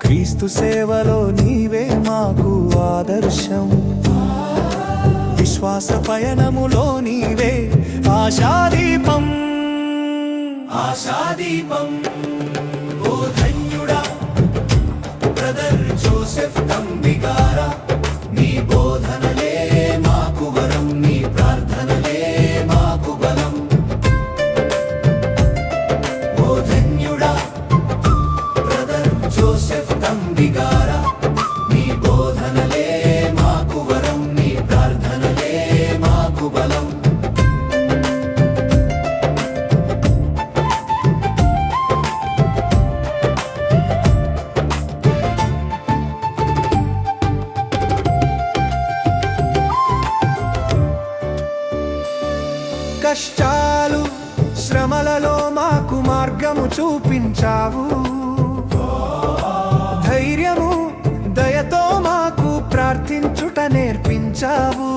క్రీస్తు సేవలో నీవే మాకు ఆదర్శం. విశ్వాస పయనములో నీవే ఆశాదీపం. ఆశాదీపం. ఓ బ్రదర్ జోసెఫ్ తంబిగారా నీ బోధన జోసెఫ్ నీ బోధనలే మాకు వరం నీ ప్రార్థనలే మాకు బలం. కష్టాలు శ్రమలలో మాకు మార్గము చూపించావు. ధైర్యము దయతో మాకు ప్రార్థించుట నేర్పించావు.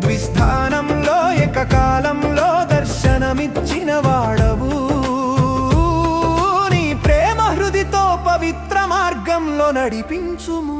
ద్విస్థానంలో ఏకకాలంలో దర్శనమిచ్చిన వాడవు. నీ ప్రేమ హృదితో పవిత్ర మార్గంలో నడిపించుము.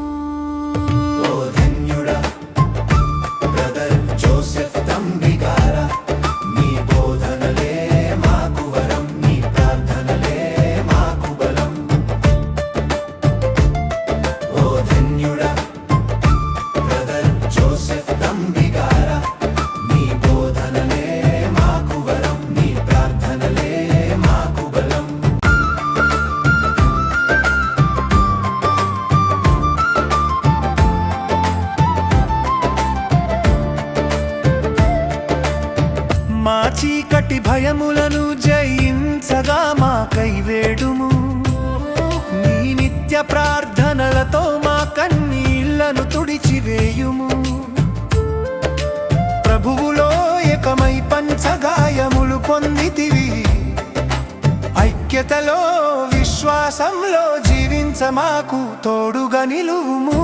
చీకటి భయములను జయించగా మా కైవేడుము నీ నిత్య ప్రార్థనలతో మా కన్నీళ్ళను తుడిచివేయుము. ప్రభువులో ఏకమై పంచగాయములు పొందితివి. ఐక్యతలో విశ్వాసంలో జీవించ మాకు తోడుగా నిలువుము.